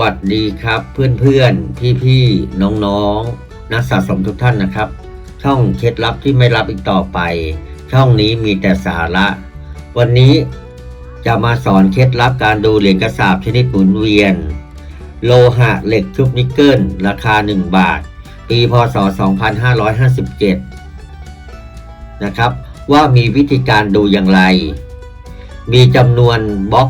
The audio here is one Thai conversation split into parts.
วัสดีครับเพื่อนๆ พี่ๆ น้องๆ นักสะสมทุกท่านนะครับ ช่องเคล็ดลับที่ไม่ลับอีกต่อไป ช่องนี้มีแต่สาระ วันนี้จะมาสอนเคล็ดลับการดูเหรียญกระสาบชนิดหมุนเวียน โลหะเหล็กชุบนิกเกิลราคา 1 บาท ปีพศ 2557 นะครับ ว่ามีวิธีการดูอย่างไร มีจำนวนบล็อก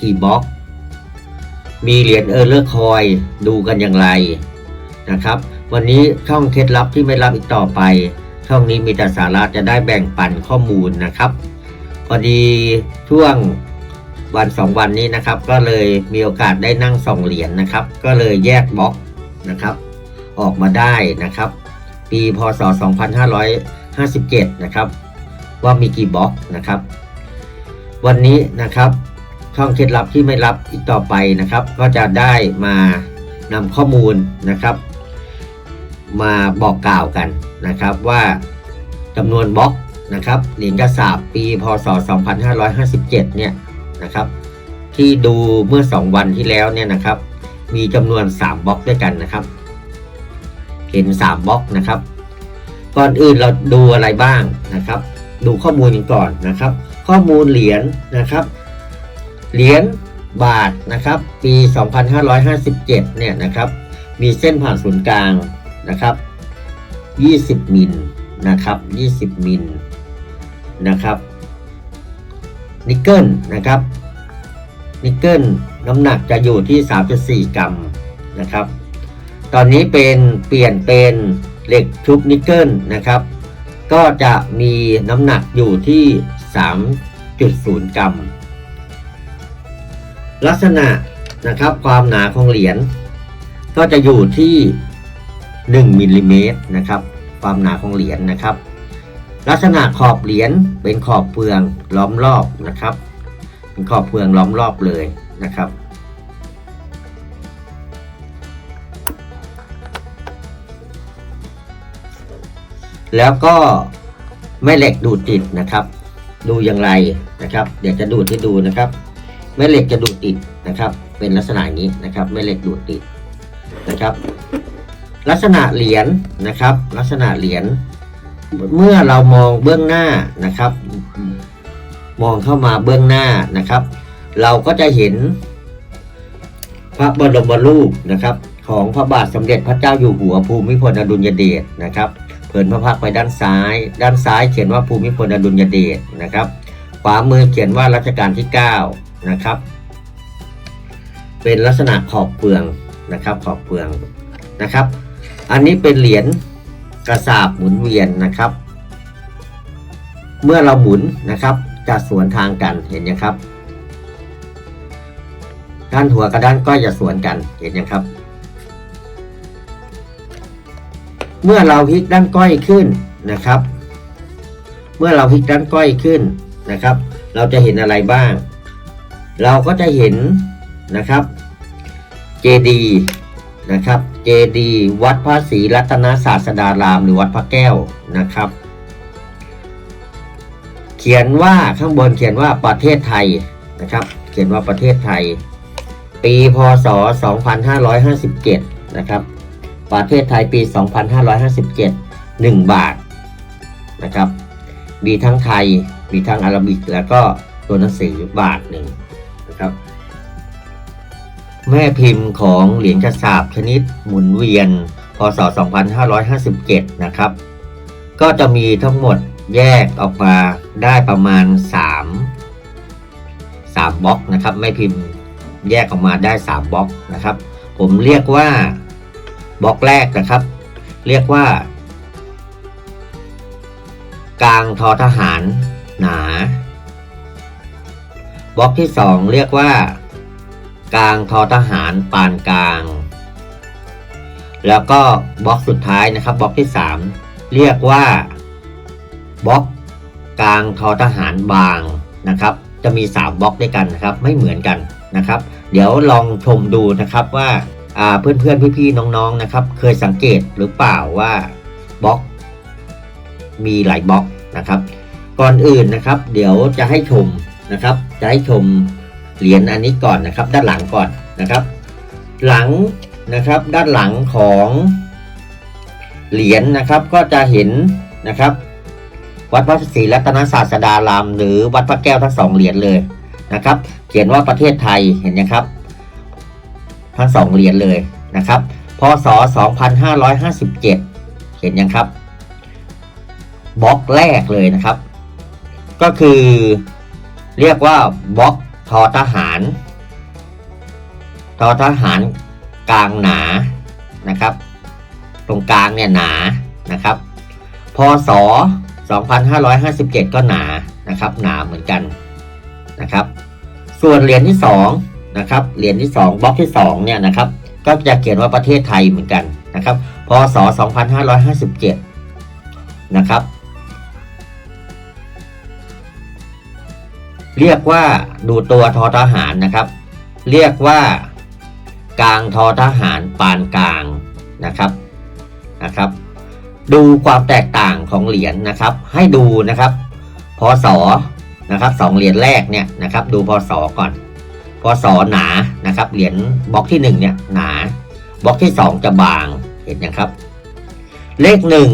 กี่บล็อก มีเหรียญเออร์เลอร์คอยดูกันอย่างไรนะครับ วันนี้ช่องเคล็ดลับที่ไม่รับอีกต่อไป ช่องนี้มีแต่สาระจะได้แบ่งปันข้อมูลนะครับพอดีช่วงวันสองวันนี้นะครับ ก็เลยมีโอกาสได้นั่งส่องเหรียญนะครับ ก็เลยแยกบล็อกนะครับ ออกมาได้นะครับ ปีพศ 2557 นะครับ ว่ามีกี่บล็อกนะครับ วันนี้นะครับ ช่องเคล็ดลับที่ไม่รับอีกต่อไปนะครับ ก็จะได้มานำข้อมูลนะครับ มาบอกกล่าวกันนะครับว่าจำนวนบล็อกนะครับเหรียญกระสาบปีพศ 2557 เนี่ยนะครับ ที่ดูเมื่อ 2 วันที่แล้วเนี่ยนะครับ มีจำนวน 3บล็อกด้วยกันนะครับ เห็น 3บล็อกนะครับ ก่อนอื่นเราดูอะไรบ้างนะครับ ดูข้อมูลกันก่อนนะครับ ข้อมูลเหรียญนะครับ เหรียญบาทนะครับ ปี 2557 เนี่ยนะครับ มีเส้นผ่านศูนย์กลางนะครับ 20 มิลนะครับ 20 มิลนะครับ นิกเกิลนะครับ นิกเกิลน้ำหนักจะอยู่ที่ 3.4 กรัมนะครับ ตอนนี้เป็นเปลี่ยนเป็นเหล็กชุบนิกเกิลนะครับ ก็จะมีน้ำหนักอยู่ที่ 3.0 กรัม ลักษณะนะครับความหนาของเหรียญก็จะอยู่ที่ 1มิลลิเมตรนะครับ ความหนาของเหรียญนะครับ ลักษณะขอบเหรียญเป็นขอบเฟืองล้อมรอบนะครับ เป็นขอบเฟืองล้อมรอบเลยนะครับ แล้วก็แม่เหล็กดูดติดนะครับ ดูอย่างไรนะครับ เดี๋ยวจะดูดให้ดูนะครับ แม่เหล็กจะดูดติดนะครับ เป็นลักษณะนี้นะครับแม่เหล็กดูดติดนะครับ ลักษณะเหรียญนะครับ ลักษณะเหรียญเมื่อเรามองเบื้องหน้านะครับ มองเข้ามาเบื้องหน้านะครับ เราก็จะเห็นพระบรมรูปนะครับ ของพระบาทสมเด็จพระเจ้าอยู่หัวภูมิพลอดุลยเดชนะครับเผินพระพักตร์ไปด้านซ้าย ด้านซ้ายเขียนว่าภูมิพลอดุลยเดชนะครับขวามือเขียนว่ารัชกาลที่ 9 นะครับ เป็นลักษณะขอบเปลืองนะครับ ขอบเปลืองนะครับ อันนี้เป็นเหรียญกระสาบหมุนเวียนนะครับ เมื่อเราหมุนนะครับจะสวนทางกันเห็นยังครับ ด้านหัวกับด้านก้อยจะสวนกันเห็นยังครับ เมื่อเราพลิกด้านก้อยขึ้นนะครับ เมื่อเราพลิกด้านก้อยขึ้นนะครับ เราจะเห็นอะไรบ้าง เราก็จะเห็นนะครับเจดีนะครับเจดีวัดพระศรีรัตนศาสดารามหรือวัดพระแก้วนะครับ เขียนว่าข้างบนเขียนว่าประเทศไทยนะครับ เขียนว่าประเทศไทย ปีพศ 2557 นะครับ ประเทศไทยปี 2557 1 บาทนะครับ มีทั้งไทย มีทั้งอาราบิก แล้วก็ตัวหนังสือบาทหนึ่ง นะครับ แม่พิมพ์ของเหรียญกระสาบชนิดหมุนเวียน พศ 2557 นะครับ ก็จะมีทั้งหมดแยกออกมาได้ประมาณ 3 3บล็อกนะครับแม่พิมพ์แยกออกมาได้ 3บล็อกนะครับ ผมเรียกว่าบล็อกแรกนะครับ เรียกว่ากลางทอทหารหนา บล็อกที่ 2 เรียกว่า กลางทอทหารปานกลาง แล้วก็บล็อกสุดท้ายนะครับบล็อกที่ 3 เรียกว่าบล็อกกลางทอทหารบางนะครับ จะมี 3บล็อกด้วยกันนะครับ ไม่เหมือนกันนะครับ เดี๋ยวลองชมดูนะครับว่าอ่าเพื่อนๆพี่ๆน้องๆนะครับ เคยสังเกตหรือเปล่าว่าบล็อก มีหลายบล็อกนะครับ ก่อนอื่นนะครับ เดี๋ยวจะให้ชมนะครับ จะให้ชมเหรียญอันนี้ก่อนนะครับ ด้านหลังก่อนนะครับ หลังนะครับด้านหลังของเหรียญนะครับก็จะเห็นนะครับ วัดพระศรีรัตนศาสดาราม หรือวัดพระแก้วทั้งสองเหรียญเลยนะครับ เขียนว่าประเทศไทยเห็นนะครับ ทั้งสองเหรียญเลยนะครับพศ 2557 เห็นยังครับบล็อกแรกเลยนะครับ ก็คือ เรียกว่าบล็อกทอทหาร ทอทหารกลางหนานะครับ ตรงกลางเนี่ยหนานะครับ พศ 2557 ก็หนานะครับ หนาเหมือนกันนะครับ ส่วนเหรียญที่2นะครับเหรียญที่ 2บล็อกที่2เนี่ยนะครับ ก็จะเขียนว่าประเทศไทยเหมือนกันนะครับ พศ 2557 นะครับ เรียกว่าดูตัวทอทหารนะครับ เรียกว่ากลางทอทหารปานกลางนะครับนะครับ ดูความแตกต่างของเหรียญนะครับ ให้ดูนะครับพศนะครับสองเหรียญแรกเนี่ยนะครับดูพศก่อนพศหนานะครับเหรียญบล็อกที่หนึ่งเนี่ยหนาบล็อกที่สองจะบางเห็นนะครับ เลขหนึ่ง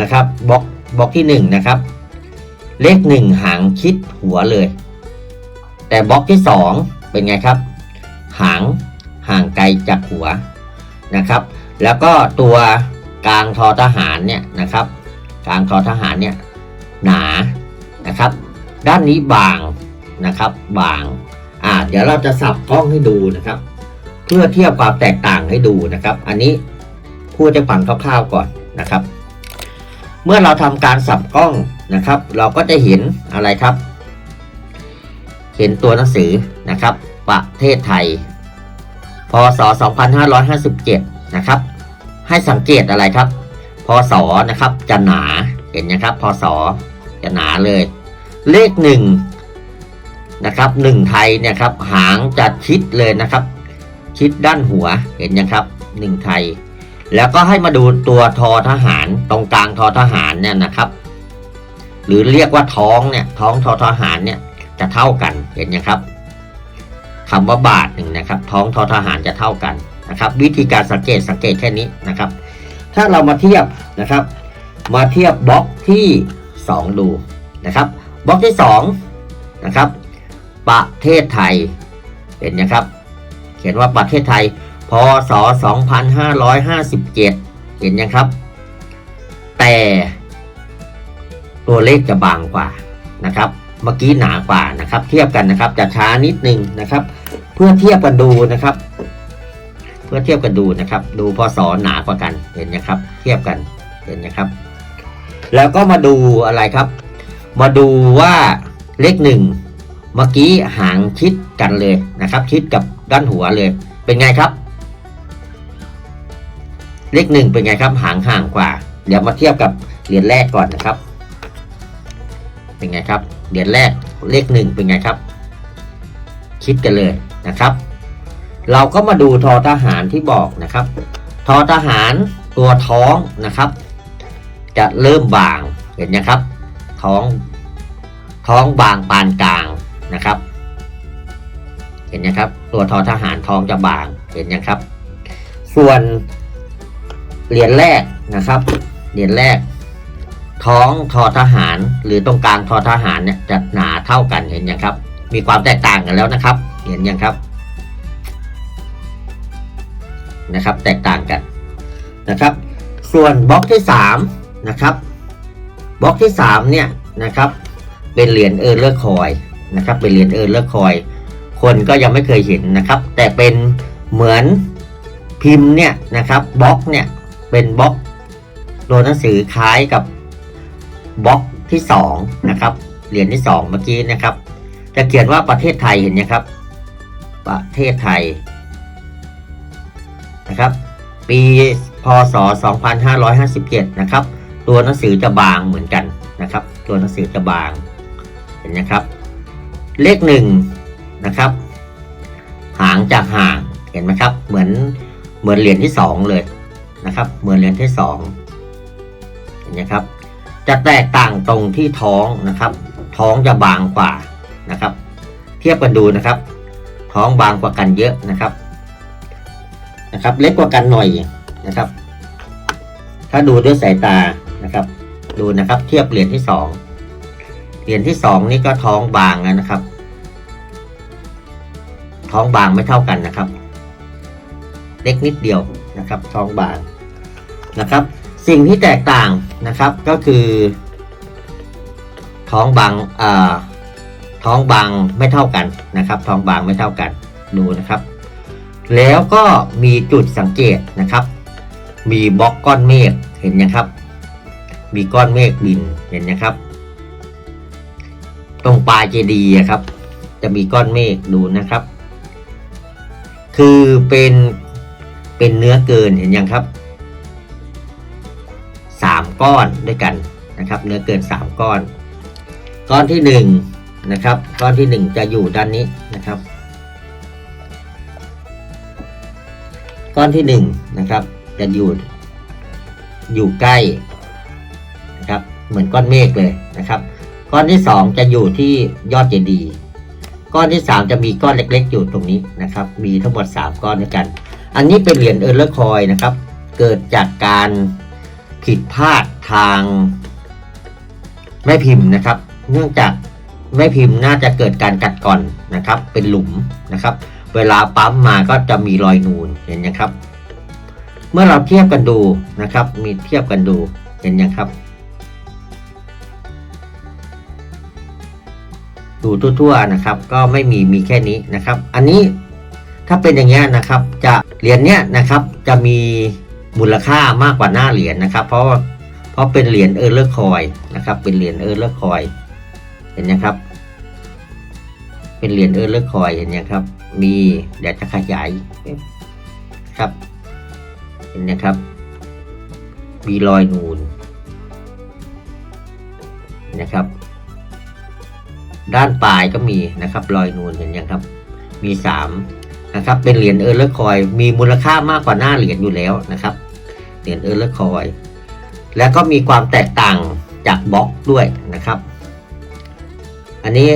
นะครับบล็อกบล็อกที่หนึ่งนะครับเลขหนึ่งหางชิดหัวเลย แต่บล็อกที่สองเป็นไงครับ หางห่างไกลจากหัวนะครับ แล้วก็ตัวกลางทอทหารเนี่ยนะครับ กลางทอทหารเนี่ยหนานะครับ ด้านนี้บางนะครับ บางอ่าเดี๋ยวเราจะสับกล้องให้ดูนะครับ เพื่อเทียบความแตกต่างให้ดูนะครับ อันนี้พูดจะฟังคร่าวๆก่อนนะครับ เมื่อเราทำการสับกล้องนะครับ เราก็จะเห็นอะไรครับ เห็นตัวหนังสือนะครับ ประเทศไทย พศ 2557 นะครับ ให้สังเกตอะไรครับ พศนะครับจะหนาเห็นนะครับ พศจะหนาเลย เลขหนึ่งนะครับหนึ่งไทยเนี่ยครับหางจะชิดเลยนะครับ ชิดด้านหัวเห็นยังครับหนึ่งไทย แล้วก็ให้มาดูตัวทอทหารตรงกลางทอทหารเนี่ยนะครับ หรือเรียกว่าท้องเนี่ยท้องทอทหารเนี่ย จะเท่ากันเห็นยังครับคำว่าบาทหนึ่งนะครับ ท้องทอทหารจะเท่ากันนะครับ วิธีการสังเกตสังเกตแค่นี้นะครับ ถ้าเรามาเทียบนะครับ มาเทียบบล็อกที่ 2 ดูนะครับ บล็อกที่2นะครับประเทศไทยเห็นนะครับ เขียนว่าประเทศไทยพศ 2557 เห็นยังครับ แต่ตัวเลขจะบางกว่านะครับ เมื่อกี้หนากว่านะครับ เทียบกันนะครับ จะช้านิดนึงนะครับ เพื่อเทียบกันดูนะครับ เพื่อเทียบกันดูนะครับ ดูพศหนากว่ากันเห็นนะครับ เทียบกันเห็นนะครับ แล้วก็มาดูอะไรครับ มาดูว่าเลขหนึ่งเมื่อกี้หางชิดกันเลยนะครับ ชิดกับด้านหัวเลย เป็นไงครับ เลขหนึ่งเป็นไงครับ หางห่างกว่า เดี๋ยวมาเทียบกับเหรียญแรกก่อนนะครับ เป็นไงครับ เหรียญแรกเลขหนึ่งเป็นไงครับ คิดกันเลยนะครับ เราก็มาดูทอทหารที่บอกนะครับ ทอทหารตัวท้องนะครับ จะเริ่มบางเห็นนะครับ ท้องท้องบางปานกลางนะครับ เห็นนะครับ ตัวทอทหารท้องจะบางเห็นนะครับ ส่วนเหรียญแรกนะครับเหรียญแรก ท้องทอทหาร หรือตรงกลางทอทหารเนี่ยจะหนาเท่ากันเห็นยังครับ มีความแตกต่างกันแล้วนะครับ เห็นยังครับนะครับ แตกต่างกันนะครับ ส่วนบล็อกที่3นะครับบล็อกที่3เนี่ยนะครับ เป็นเหรียญเออร์เลอร์คอยนะครับ เป็นเหรียญเออร์เลอร์คอยคนก็ยังไม่เคยเห็นนะครับ แต่เป็นเหมือนพิมพ์เนี่ยนะครับบล็อกเนี่ยเป็นบล็อกตัวหนังสือคล้ายกับ บล็อกที่2นะครับเหรียญที่2เมื่อกี้นะครับ จะเขียนว่าประเทศไทยเห็นไหมครับ ประเทศไทยนะครับ ปีพศ 2557 นะครับ ตัวหนังสือจะบางเหมือนกันนะครับ ตัวหนังสือจะบางเห็นนะครับ เลขหนึ่งนะครับ หางจากห่างเห็นไหมครับ เหมือนเหมือนเหรียญที่สองเลยนะครับ เหมือนเหรียญที่สองเห็นไหมครับ จะแตกต่างตรงที่ท้องนะครับ ท้องจะบางกว่านะครับ เทียบกันดูนะครับ ท้องบางกว่ากันเยอะนะครับนะครับ เล็กกว่ากันหน่อยนะครับ ถ้าดูด้วยสายตานะครับ ดูนะครับ เทียบเหรียญที่สองเหรียญที่สองนี่ก็ท้องบางแล้วนะครับ ท้องบางไม่เท่ากันนะครับ เล็กนิดเดียวนะครับ ท้องบางนะครับ สิ่งที่แตกต่างนะครับก็คือ ท้องบางท้องบางไม่เท่ากันนะครับ ท้องบางไม่เท่ากันดูนะครับ แล้วก็มีจุดสังเกตนะครับ มีบล็อกก้อนเมฆเห็นยังครับ มีก้อนเมฆบินเห็นนะครับ ตรงปลายเจดีย์ครับ จะมีก้อนเมฆดูนะครับ คือเป็นเป็นเนื้อเกินเห็นยังครับ สามก้อนด้วยกันนะครับ เนื้อเกินสามก้อน ก้อนที่หนึ่งนะครับ ก้อนที่หนึ่งจะอยู่ด้านนี้นะครับ ก้อนที่หนึ่งนะครับจะอยู่อยู่ใกล้นะครับเหมือนก้อนเมฆเลยนะครับ ก้อนที่สองจะอยู่ที่ยอดเจดีย์ก้อนที่สามจะมีก้อนเล็ก ๆ อยู่ตรงนี้นะครับ มีทั้งหมดสามก้อนด้วยกัน อันนี้เป็นเหรียญเออร์เลอร์คอยนะครับ เกิดจากการ ผิดพลาดทางแม่พิมพ์นะครับ เนื่องจากแม่พิมพ์น่าจะเกิดการกัดก่อนนะครับ เป็นหลุมนะครับ เวลาปั๊มมาก็จะมีรอยนูนเห็นยังครับ เมื่อเราเทียบกันดูนะครับ มีเทียบกันดูเห็นยังครับ ดูทั่วๆนะครับ ก็ไม่มีมีแค่นี้นะครับ อันนี้ถ้าเป็นอย่างเงี้ยนะครับ จะเหรียญเนี้ยนะครับจะมี มูลค่ามากกว่าหน้าเหรียญนะครับ เพราะเพราะเป็นเหรียญเออร์เลอร์คอยนะครับ เป็นเหรียญเออร์เลอร์คอยเห็นยังครับ เป็นเหรียญเออร์เลอร์คอยเห็นยังครับ มีเดี๋ยวจะขยายครับเห็นนะครับมีรอยนูนนะครับ ด้านปลายก็มีนะครับ รอยนูนเห็นยังครับ มีสาม นะครับเป็นเหรียญเออร์เลอร์คอยมีมูลค่ามากกว่าหน้าเหรียญอยู่แล้วนะครับเหรียญเออร์เลอร์คอยแล้วก็มีความแตกต่างจากบล็อกด้วยนะครับ อันนี้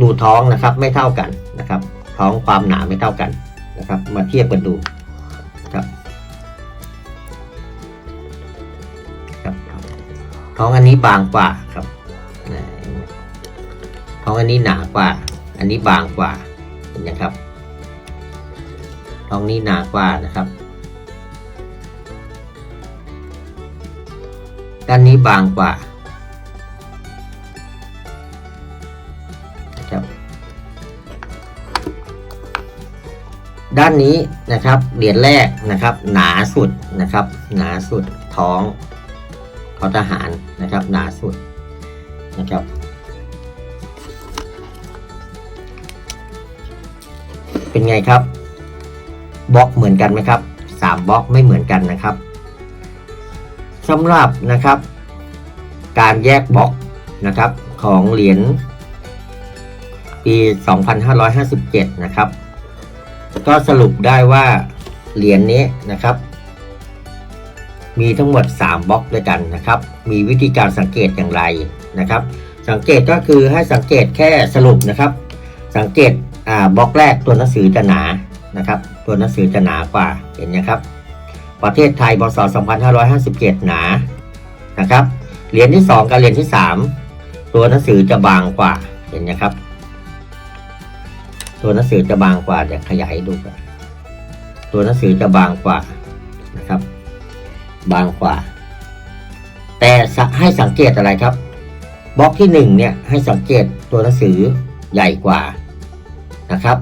ดูท้องนะครับไม่เท่ากันนะครับ ท้องความหนาไม่เท่ากันนะครับ มาเทียบกันดูครับครับ ท้องอันนี้บางกว่าครับท้องอันนี้หนากว่า อันนี้บางกว่าเห็นไหมครับ ท้องนี้หนากว่านะครับด้านนี้บางกว่านะครับด้านนี้นะครับเหรียญแรกนะครับ หนาสุดนะครับ หนาสุดท้องทอทหารนะครับ หนาสุดนะครับ เป็นไงครับ บล็อกเหมือนกันไหมครับสามบล็อกไม่เหมือนกันนะครับสำหรับนะครับ การแยกบล็อกนะครับของเหรียญปี 2557 นะครับ ก็สรุปได้ว่าเหรียญนี้นะครับ มีทั้งหมด 3บล็อกด้วยกันนะครับ มีวิธีการสังเกตอย่างไรนะครับ สังเกตก็คือให้สังเกตแค่สรุปนะครับ สังเกตบล็อกแรกตัวหนังสือจะหนานะครับ ตัวหนังสือจะหนากว่าเห็นไหมครับ ประเทศไทยบศ2557 หนานะครับเหรียญที่ 2 กับเหรียญที่ 3 ตัวหนังสือจะบางกว่าเห็นไหมครับ ตัวหนังสือจะบางกว่าเดี๋ยวขยายดูกันตัวหนังสือจะบางกว่านะครับ บางกว่า แต่ให้สังเกตอะไรครับบล็อกที่หนึ่งเนี่ยให้สังเกตตัวหนังสือใหญ่กว่านะครับ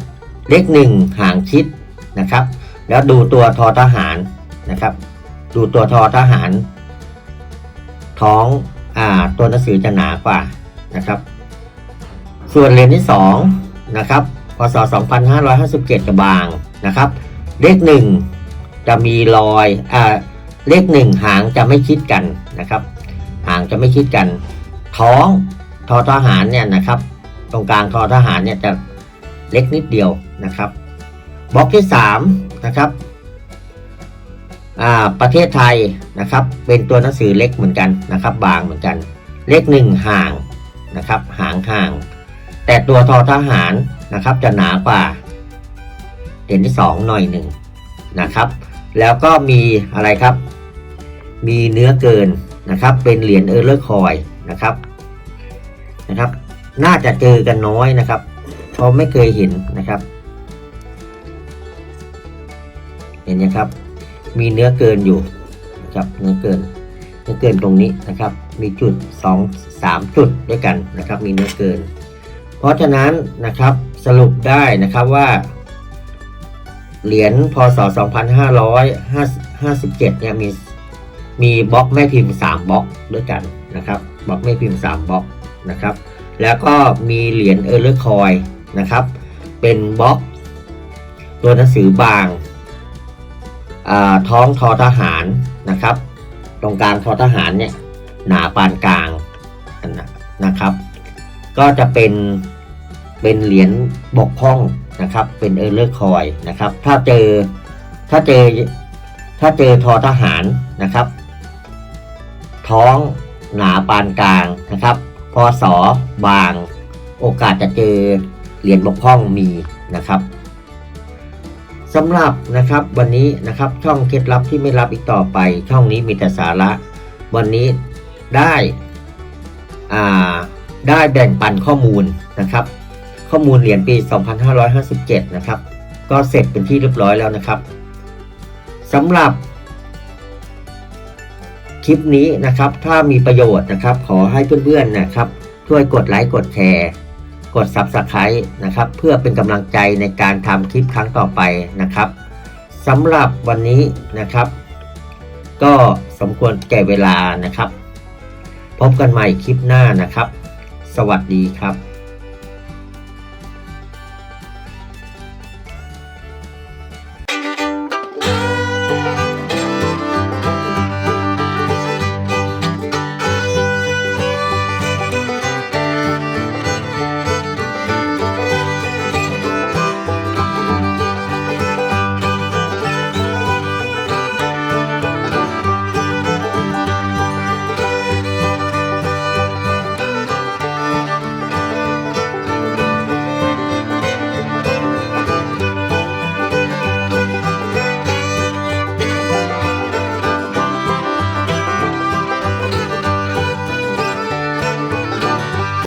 เลขหนึ่งห่างชิด นะครับ แล้วดูตัวทอทหารนะครับ ดูตัวทอทหาร ท้องอ่าตัวหนังสือจะหนากว่านะครับ ส่วนเหรียญที่สองนะครับพศ2557จะบางนะครับ เลขหนึ่งจะมีรอยอ่าเลขหนึ่งหางจะไม่ชิดกันนะครับ หางจะไม่ชิดกัน ท้องทอทหารเนี่ยนะครับ ตรงกลางทอทหารเนี่ยจะเล็กนิดเดียวนะครับ บล็อกที่3นะครับอ่าประเทศไทยนะครับ เป็นตัวหนังสือเล็กเหมือนกันนะครับ บางเหมือนกัน เลขหนึ่งห่างนะครับหางห่าง แต่ตัวทอทหารนะครับจะหนากว่าเหรียญที่สองหน่อยหนึ่งนะครับ แล้วก็มีอะไรครับ มีเนื้อเกินนะครับ เป็นเหรียญเออร์เลอร์คอยนะครับนะครับ น่าจะเจอกันน้อยนะครับเพราะไม่เคยเห็นนะครับ เห็นไหมครับ มีเนื้อเกินอยู่นะครับเนื้อเกินเนื้อเกินตรงนี้นะครับ มีจุด 2 3 จุดด้วยกันนะครับ มีเนื้อเกิน เพราะฉะนั้นนะครับสรุปได้นะครับว่า เหรียญพศ 2557 เนี่ยมีมีบล็อกแม่พิมพ์ 3บล็อกด้วยกันนะครับบล็อกแม่พิมพ์ 3บล็อกนะครับ แล้วก็มีเหรียญเออร์เลอร์คอยนะครับ เป็นบล็อกตัวหนังสือบาง ท้องทอทหารนะครับ ตรงกลางทอทหารเนี่ยหนาปานกลางนะครับ ก็จะเป็นเป็นเหรียญบกพร่องนะครับ เป็นเออร์เลอร์คอยนะครับ ถ้าเจอถ้าเจอถ้าเจอทอทหารนะครับ ท้องหนาปานกลางนะครับพศบาง โอกาสจะเจอเหรียญบกพร่องมีนะครับ สำหรับนะครับวันนี้นะครับช่องเคล็ดลับที่ไม่รับอีกต่อไป ช่องนี้มีแต่สาระ วันนี้ได้อ่าได้แบ่งปันข้อมูลนะครับ ข้อมูลเหรียญปี 2557 นะครับ ก็เสร็จเป็นที่เรียบร้อยแล้วนะครับสำหรับ คลิปนี้นะครับถ้ามีประโยชน์นะครับ ขอให้เพื่อนๆนะครับ ช่วยกดไลค์กดแชร์ กด Subscribe นะครับ เพื่อเป็นกำลังใจในการทำคลิปครั้งต่อไปนะครับสำหรับวันนี้นะครับ ก็สมควรแก่เวลานะครับ พบกันใหม่คลิปหน้านะครับ สวัสดีครับ